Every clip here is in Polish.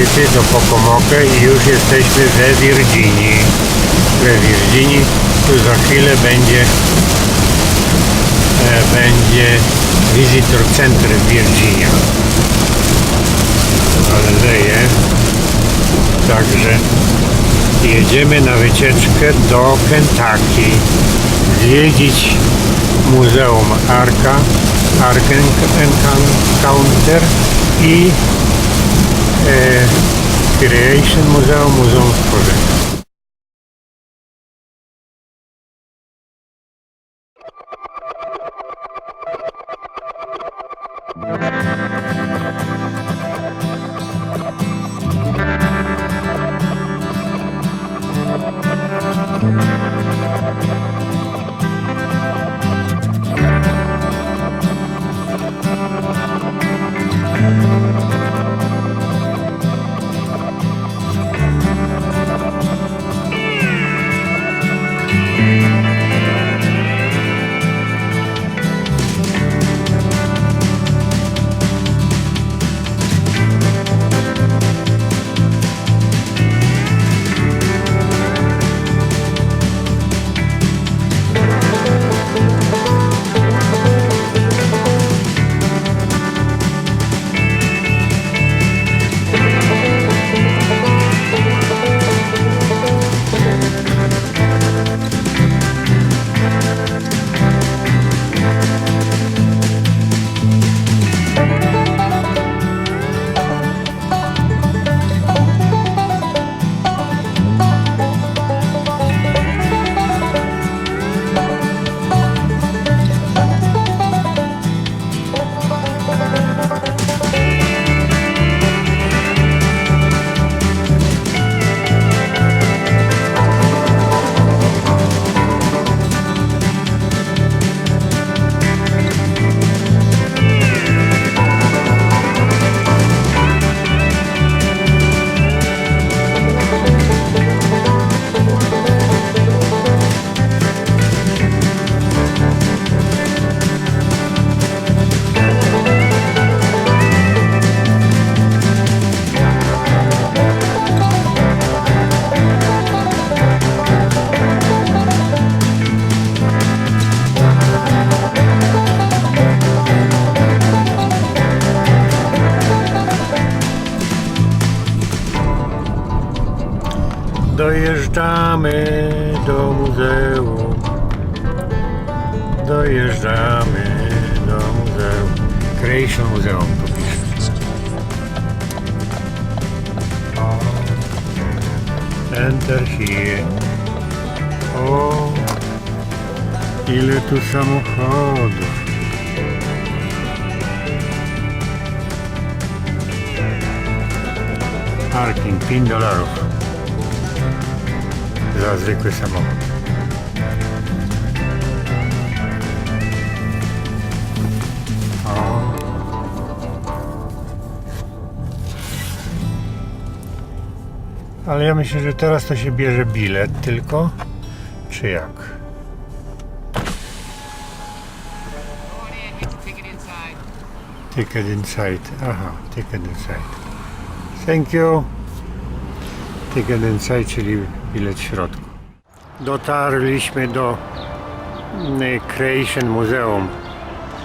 City do Pocomoke i już jesteśmy we Virginii. We Virginii, tu za chwilę będzie e, będzie Visitor Center Virginia. Ale leje. Także jedziemy na wycieczkę do Kentucky. Zwiedzić Muzeum Arka, Ark Encounter i Creation Muzeum, Muzeum Stworzenia. Dojeżdżamy do muzeum. Dojeżdżamy do muzeum. Creation Muzeum tu pisze. Enter here. O, ile tu samochodów. Parking 5 dolarów za zwykły samochód. O. Ale ja myślę, że teraz to się bierze bilet tylko, czy jak? Ticket inside. Ticket inside. Aha, ticket inside. Thank you. Ticket inside, czyli bilet w środku. Dotarliśmy do mm, Creation Muzeum.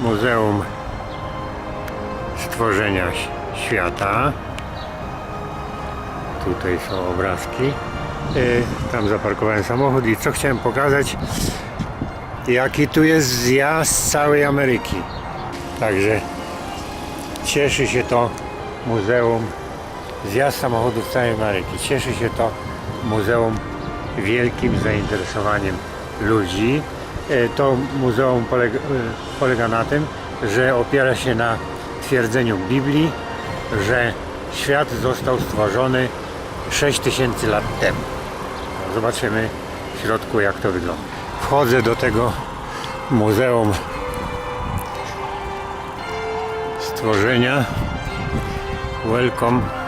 Muzeum Stworzenia Świata. Tutaj są obrazki. Y, Tam zaparkowałem samochód i co chciałem pokazać, jaki tu jest zjazd całej Ameryki. Także cieszy się to muzeum, zjazd samochodów całej Ameryki. Cieszy się to muzeum wielkim zainteresowaniem ludzi. E, To muzeum polega, e, polega na tym, że opiera się na twierdzeniu Biblii, że świat został stworzony 6000 lat temu. Zobaczymy w środku jak to wygląda. Wchodzę do tego muzeum stworzenia. Welcome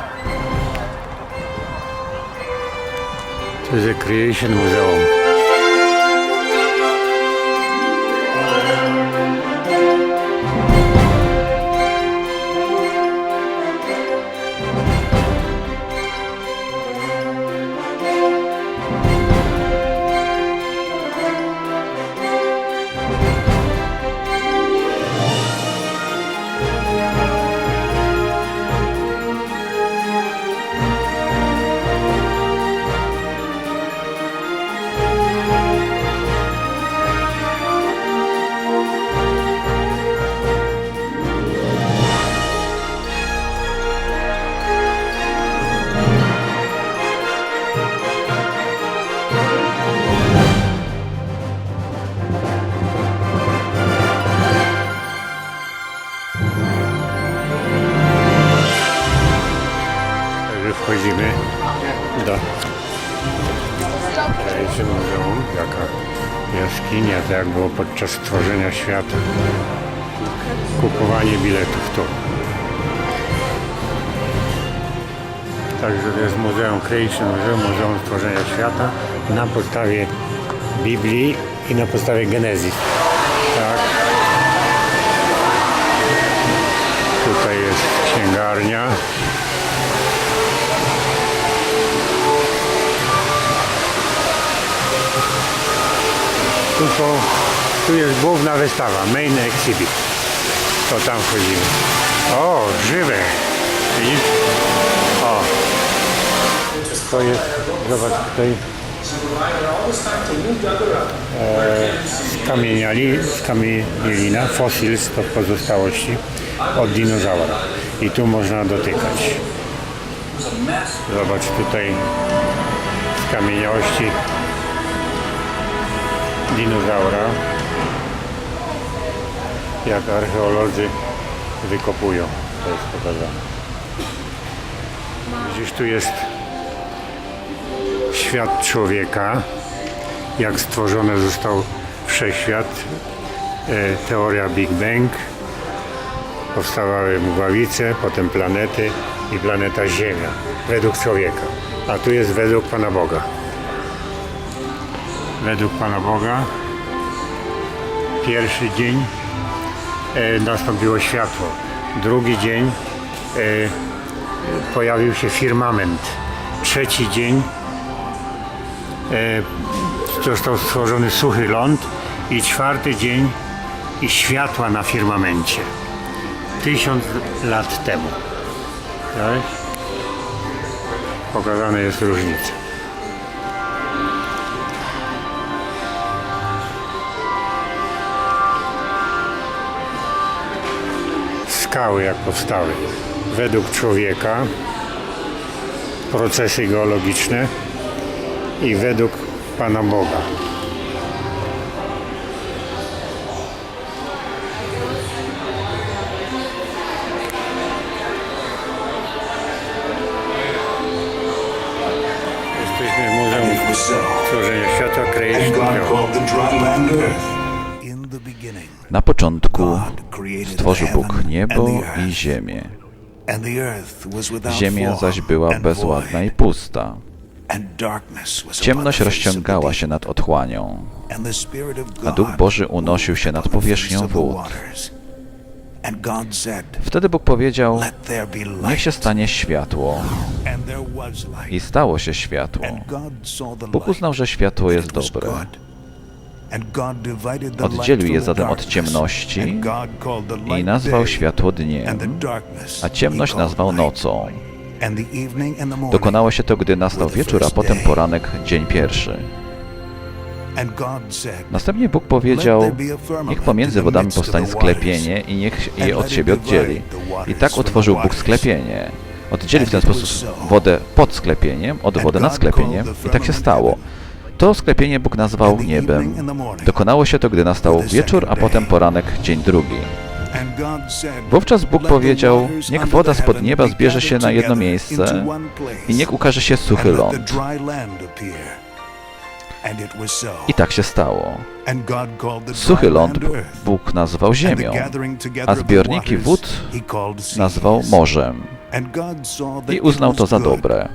to the Creation Museum. Podczas stworzenia świata. Kupowanie biletów tu. Także to jest Muzeum Creation Muzeum, Muzeum Stworzenia Świata na podstawie Biblii i na podstawie Genezji. Tak. Tutaj jest księgarnia. Tu, po, tu jest główna wystawa, main exhibit. To tam wchodzimy. O, żywe. Widzisz? O. To jest, zobacz tutaj. E, skamieniali, skamienilina, fossils to pozostałości od dinozaura. I tu można dotykać. Zobacz tutaj skamieniałości dinozaura. Jak archeolodzy wykopują. To jest pokazane. Widzisz, tu jest świat człowieka, jak stworzony został wszechświat, e, teoria Big Bang, powstawały mgławice, potem planety i planeta Ziemia, według człowieka. A tu jest według Pana Boga. Według Pana Boga pierwszy dzień nastąpiło światło. Drugi dzień e, pojawił się firmament. Trzeci dzień e, został stworzony suchy ląd i czwarty dzień i światła na firmamencie. Tysiąc lat temu. Tak? Pokazana jest różnica. Skały jak powstały według człowieka, procesy geologiczne i według Pana Boga. Jesteśmy w Muzeum. Stworzenia Świata beginning, Na początku stworzył Bóg niebo i ziemię. Ziemia zaś była bezładna i pusta. Ciemność rozciągała się nad otchłanią, a Duch Boży unosił się nad powierzchnią wód. Wtedy Bóg powiedział, niech się stanie światło. I stało się światło. Bóg uznał, że światło jest dobre. Oddzielił je zatem od ciemności i nazwał światło dniem, a ciemność nazwał nocą. Dokonało się to, gdy nastał wieczór, a potem poranek, dzień pierwszy. Następnie Bóg powiedział, niech pomiędzy wodami powstanie sklepienie i niech je od siebie oddzieli. I tak utworzył Bóg sklepienie. Oddzielił w ten sposób wodę pod sklepieniem od wody nad sklepieniem i tak się stało. To sklepienie Bóg nazwał niebem. Dokonało się to, gdy nastał wieczór, a potem poranek, dzień drugi. Wówczas Bóg powiedział, niech woda spod nieba zbierze się na jedno miejsce i niech ukaże się suchy ląd. I tak się stało. Suchy ląd Bóg nazwał ziemią, a zbiorniki wód nazwał morzem i uznał to za dobre.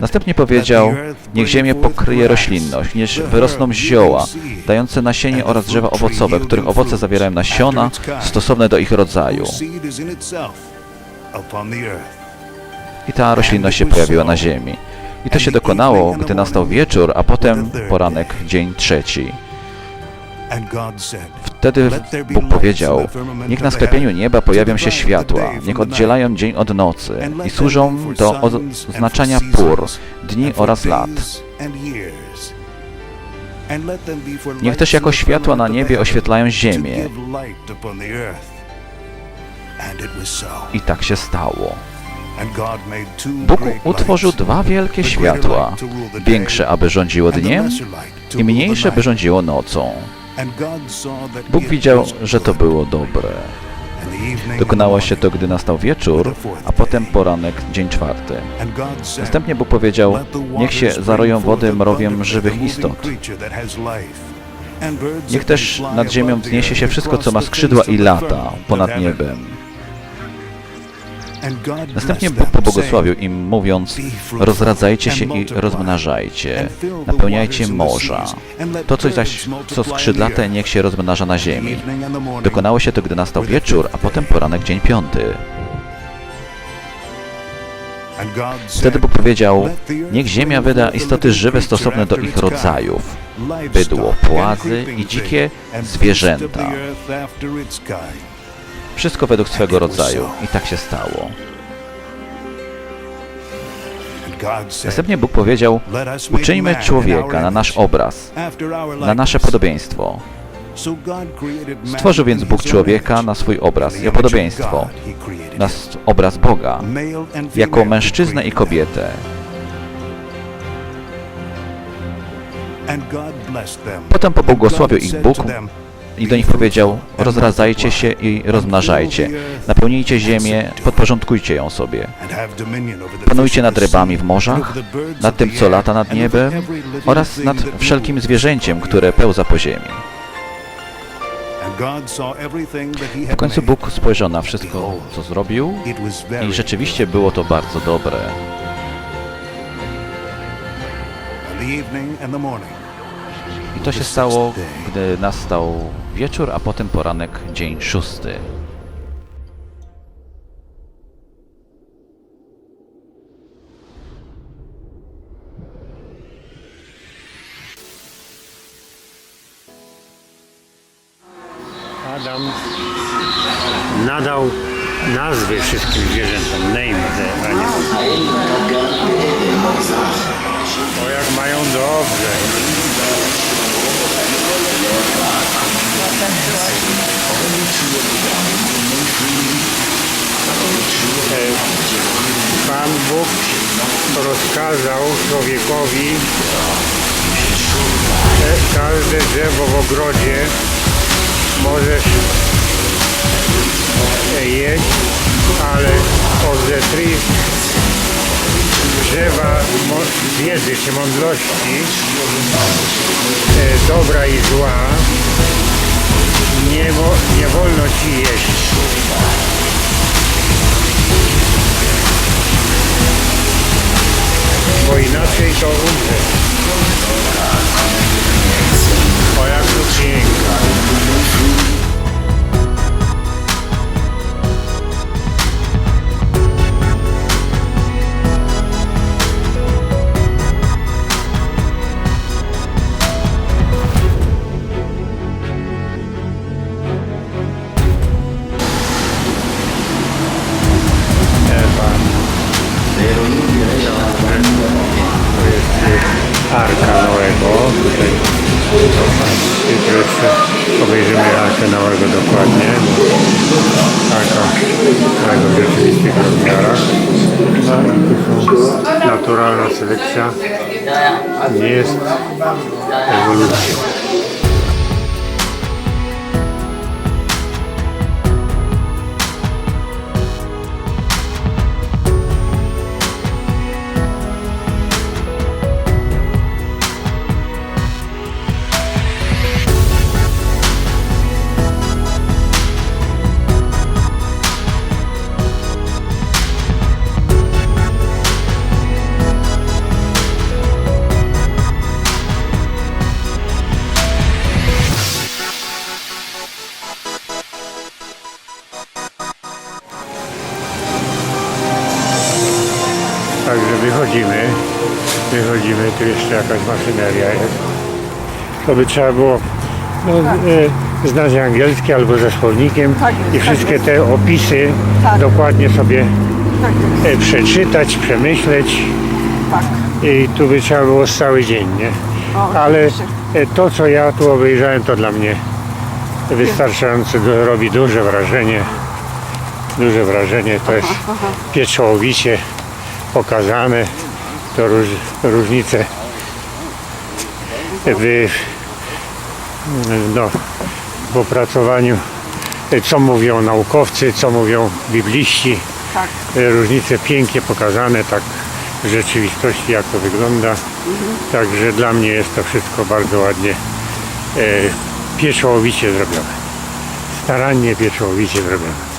Następnie powiedział, niech ziemię pokryje roślinność, niech wyrosną zioła, dające nasienie oraz drzewa owocowe, których owoce zawierają nasiona stosowne do ich rodzaju. I ta roślinność się pojawiła na ziemi. I to się dokonało, gdy nastał wieczór, a potem poranek, dzień trzeci. Wtedy Bóg powiedział, niech na sklepieniu nieba pojawią się światła, niech oddzielają dzień od nocy i służą do oznaczania pór, dni oraz lat. Niech też jako światła na niebie oświetlają ziemię. I tak się stało. Bóg utworzył dwa wielkie światła, większe, aby rządziło dniem i mniejsze, by rządziło nocą. Bóg widział, że to było dobre. Dokonało się to, gdy nastał wieczór, a potem poranek, dzień czwarty. Następnie Bóg powiedział, "Let the niech się zaroją wody mrowiem żywych istot. Niech też nad ziemią wzniesie się wszystko, co ma skrzydła i lata ponad of heaven." niebem. Następnie Bóg pobłogosławił im, mówiąc, rozradzajcie się i rozmnażajcie, napełniajcie morza. To coś zaś, co skrzydlate, niech się rozmnaża na ziemi. Dokonało się to, gdy nastał wieczór, a potem poranek, dzień piąty. Wtedy Bóg powiedział, "Let the earth niech ziemia wyda istoty żywe stosowne do ich rodzajów, bydło, płazy i dzikie zwierzęta. Wszystko według swego rodzaju. I tak się stało. Następnie Bóg powiedział, "Let us make uczyńmy człowieka na nasz obraz, na nasze likeness." podobieństwo. Stworzył więc Bóg człowieka na swój obraz of podobieństwo, na obraz Boga, jako mężczyznę i kobietę. Potem pobłogosławił ich Bóg i do nich powiedział, rozradzajcie się i rozmnażajcie, napełnijcie ziemię, podporządkujcie ją sobie. Panujcie nad rybami w morzach, nad tym, co lata nad niebem oraz nad wszelkim zwierzęciem, które pełza po ziemi. W końcu. Bóg spojrzał na wszystko, co zrobił i rzeczywiście było to bardzo dobre. I to się stało, gdy nastał wieczór, a potem poranek, dzień szósty. Adam nadał nazwy wszystkim zwierzętom, name animals. O jak mają dobrze. E, Pan Bóg rozkazał człowiekowi że każde drzewo w ogrodzie możesz jeść, ale tree drzewa wiedzy czy mądrości, e, dobra i zła, nie, wo, nie wolno ci jeść. Bo inaczej to umrzesz. Jeszcze obejrzymy Arkę Noego dokładnie. Arka Noego w rzeczywistych rozmiarach. No i naturalna selekcja. Nie jest ewolucja. Tu jeszcze jakaś maszyneria jest. To by trzeba było no, e, znać angielski albo ze słownikiem Tak, i tak wszystkie jest. te opisy Tak. dokładnie sobie Tak jest, e, przeczytać, przemyśleć tak. i tu by trzeba było z cały dzień, nie? O, Ale oczywiście. e, to co ja tu obejrzałem to dla mnie wystarczająco robi duże wrażenie. Duże wrażenie, to jest pieczołowicie pokazane, to róż, różnice w, no, w opracowaniu co mówią naukowcy, co mówią bibliści. Tak. Różnice pięknie pokazane, tak w rzeczywistości, jak to wygląda. Także dla mnie jest to wszystko bardzo ładnie e, pieczołowicie zrobione. Starannie pieczołowicie zrobione.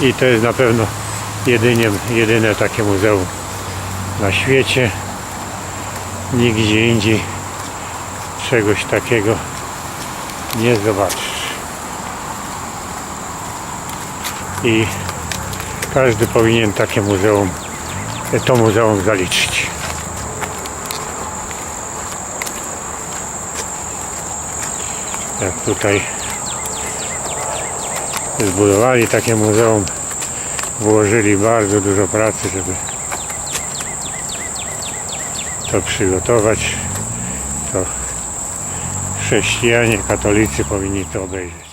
I to jest na pewno jedynie, jedyne takie muzeum na świecie. Nigdzie indziej czegoś takiego nie zobaczysz. I każdy powinien takie muzeum, to muzeum zaliczyć. Jak tutaj zbudowali takie muzeum, włożyli bardzo dużo pracy, żeby to przygotować, to chrześcijanie, katolicy powinni to obejrzeć.